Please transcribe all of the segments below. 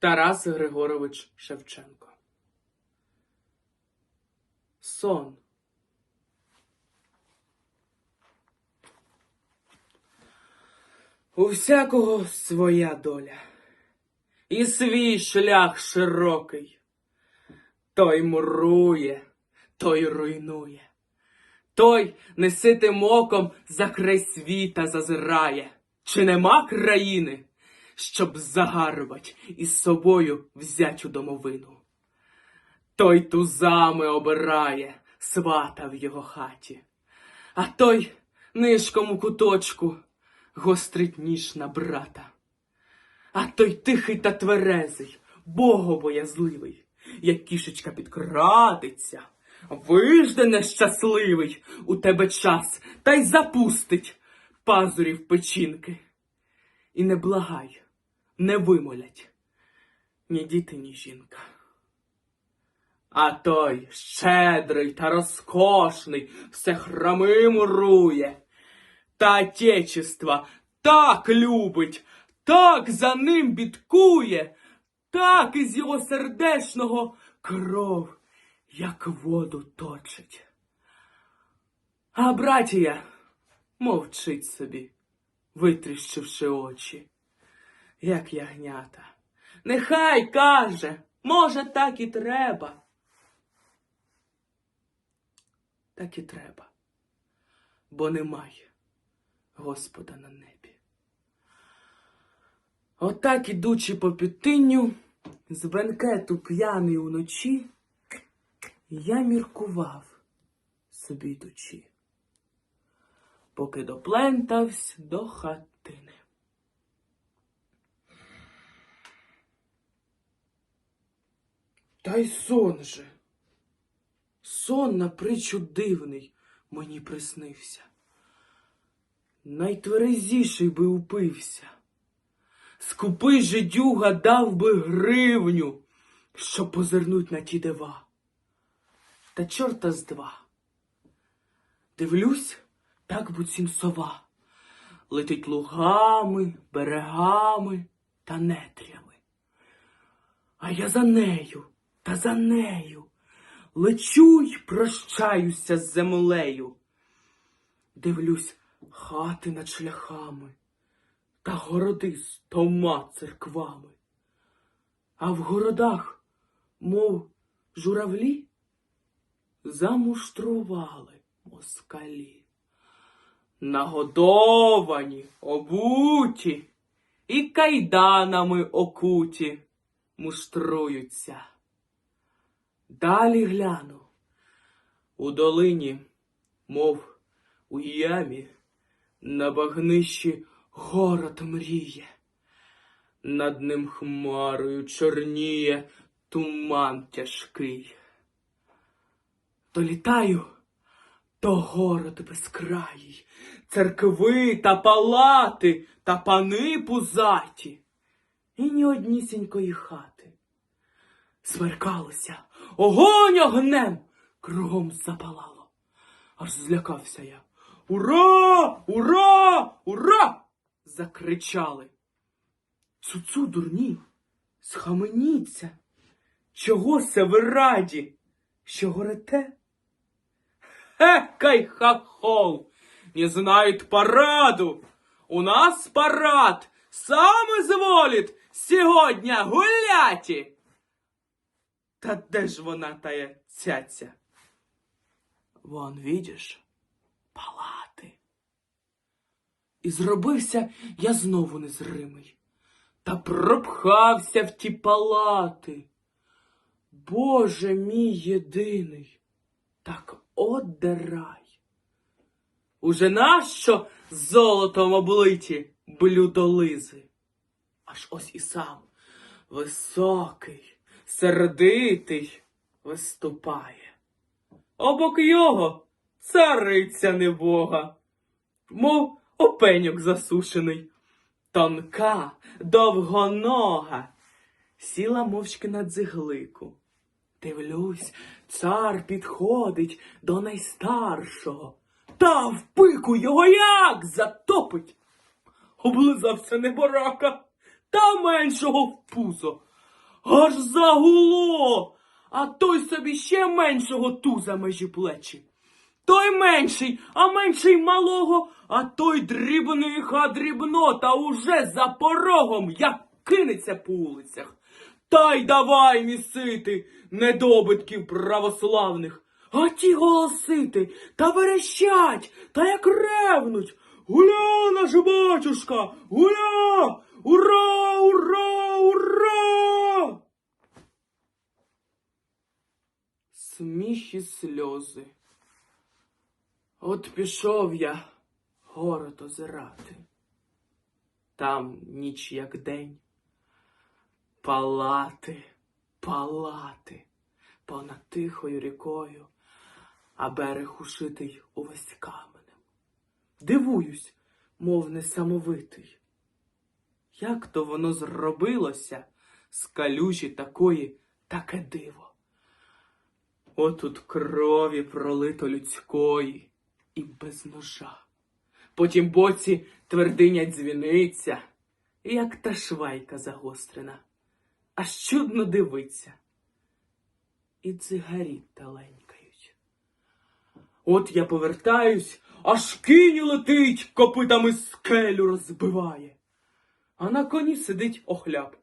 Тарас Григорович Шевченко. Сон. У всякого своя доля, і свій шлях широкий. Той мурує, той руйнує, той неситим оком за край світа зазирає. Чи нема країни, щоб загарбать із собою взять у домовину? Той тузами обирає свата в його хаті, а той нишком у куточку гострить ніж на брата. А той тихий та тверезий, богобоязливий, як кішечка підкрадеться, вижде нещасливий у тебе час та й запустить пазурів печінки. І не благай, не вимолять ні діти, ні жінка. А той щедрий та розкошний все храми мурує, та отечества так любить, так за ним бідкує, так із його сердешного кров, як воду точить. А братія мовчить собі, витріщивши очі, як ягнята. Нехай каже, може, так і треба. Так і треба, бо немає Господа на небі. Отак, ідучи по підтинню, з бенкету п'яний уночі, я міркував собі йдучи, поки доплентавсь до хатини. Та й сон же. Сон на притчу дивний мені приснився. Найтверезіший би упився. Скупий же дюга дав би гривню, щоб позирнуть на ті дива. Та чорта з два. Дивлюсь, так буцім сова. Летить лугами, берегами та нетрями. А я за нею та за нею лечу й прощаюся з землею. Дивлюсь хати над шляхами та городи з тома церквами. А в городах, мов журавлі, замуштрували москалі. Нагодовані, обуті і кайданами окуті муштруються. Далі гляну. У долині, мов у ямі, на багнищі город мріє. Над ним хмарою чорніє туман тяжкий. Долітаю, то город безкраїй, церкви та палати та пани пузаті, і ні однісінької хати. Смеркалося, огонь огнем кругом запалало. Аж злякався я. Ура! Ура! Ура! закричали. Цуцу дурні, схаменіться. Чого се ви раді? Що горете? Хекай хахол! Не знают параду! У нас парад! Сам изволит сьогодні гуляти! Та де ж вона тая цяця? Вон, видиш, палати. І зробився я знову незримий. Та пропхався в ті палати. Боже мій єдиний, так одерай. Уже нащо золотом облиті блюдолизи? Аж ось і сам високий, сердитий виступає. Обок його цариця небога, мов опеньок засушений, тонка, довгонога, сіла мовчки на дзиглику. Дивлюсь, цар підходить до найстаршого, та в пику його як затопить. Облизався неборака, та меншого в пузо. Аж загуло, а той собі ще меншого туза межі плечі. Той менший, а менший малого, а той дрібний ха дрібно, та уже за порогом, як кинеться по вулицях. Та й давай місити недобитків православних. А ті голосити та верещать, та як ревнуть. Гуля, наш батюшка! Гуля! Ура! Ура! Сміх і сльози. От пішов я город озирати. Там ніч як день. Палати, палати понад тихою рікою, а берег ушитий увесь каменем. Дивуюсь, мов несамовитий. Як то воно зробилося з калюжі такої таке диво? Отут крові пролито людської і без ножа. Потім боці твердиня дзвіниця, як та швайка загострена, аж чудно дивиться. І цигарі таленькають. От я повертаюсь, аж кінь летить, копитами скелю розбиває. А на коні сидить охляп.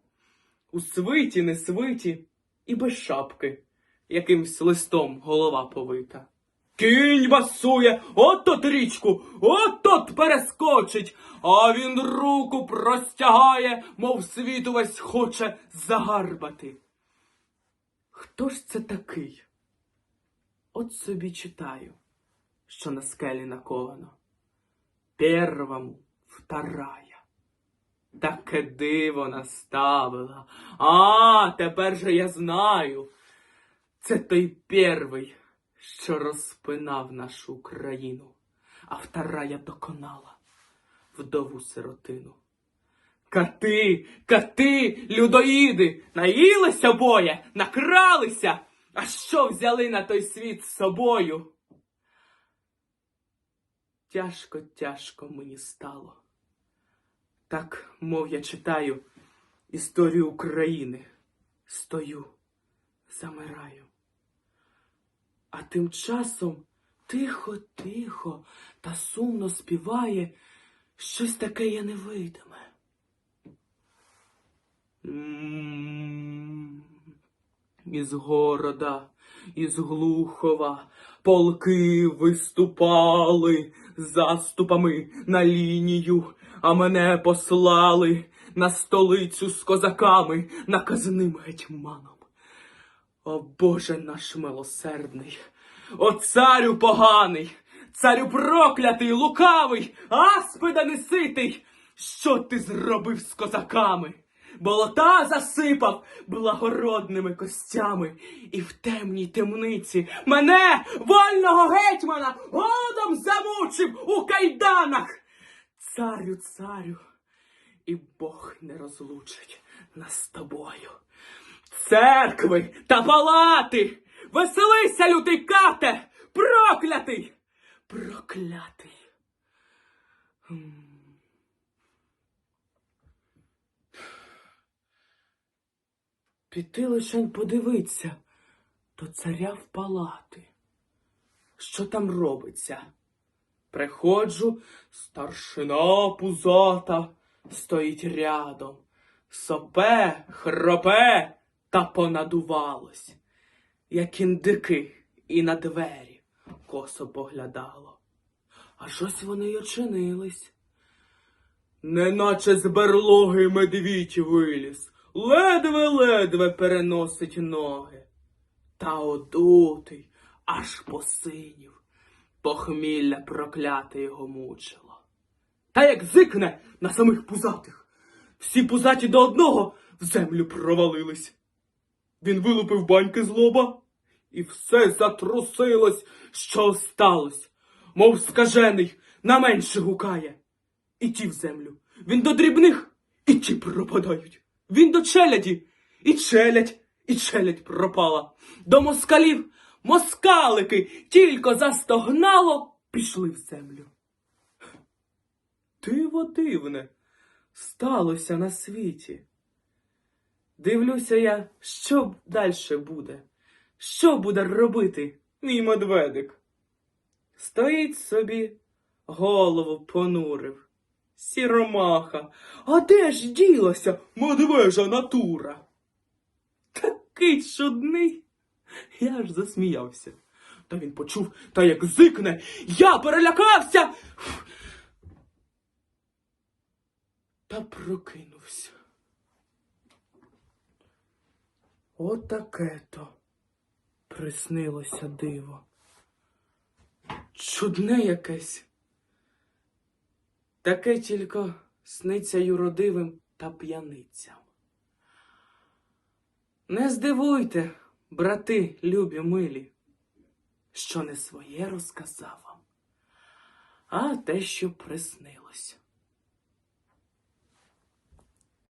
У свиті, не свиті і без шапки, якимсь листом голова повита. Кінь басує, от-от річку, от-от перескочить, а він руку простягає, мов світ увесь хоче загарбати. Хто ж це такий? От собі читаю, що на скелі наковано. Первому вторая. Таке диво наставила. А, тепер же я знаю. Це той первий, що розпинав нашу Україну, а вторая доконала вдову сиротину. Кати, кати, людоїди, наїлися обоє, накралися, а що взяли на той світ з собою? Тяжко, тяжко мені стало. Так, мов я читаю історію України, стою, замираю. А тим часом тихо, тихо та сумно співає щось таке я невидиме. Із города, із Глухова полки виступали заступами на лінію, а мене послали на столицю з козаками, наказним гетьманом. О Боже наш милосердний, о царю поганий, царю проклятий, лукавий, аспида неситий, що ти зробив з козаками? Болота засипав благородними костями, і в темній темниці мене, вольного гетьмана, голодом замучив у кайданах. Царю, царю, і Бог не розлучить нас з тобою. Церкви та палати, веселися, лютий кате, проклятий, проклятий. Піти лишень подивиться до царя в палати. Що там робиться? Приходжу, старшина пузата стоїть рядом. Сопе, хропе та понадувалось, як індики і на двері косо поглядало. Аж ось вони й очинились. Неначе з берлоги медвідь виліз, ледве-ледве переносить ноги. Та одутий, аж посинів, похмілля прокляте його мучило. Та як зикне на самих пузатих, всі пузаті до одного в землю провалились. Він вилупив баньки з лоба, і все затрусилось, що осталось, мов скажений, на менше гукає. І ті в землю. Він до дрібних, і ті пропадають. Він до челяді, і челядь, і челядь пропала. До москалів москалики тільки застогнало, пішли в землю. Диво дивне сталося на світі. Дивлюся я, що далі буде. Що буде робити мій медведик? Стоїть собі, голову понурив. Сіромаха, а де ж ділася медвежа натура? Такий чудний. Я аж засміявся. Та він почув, та як зикне, я перелякався. Та прокинувся. Отаке то приснилося диво. Чудне якесь. Таке тільки сниться юродивим та п'яницям. Не здивуйте, брати любі милі, що не своє розказав вам, а те, що приснилось.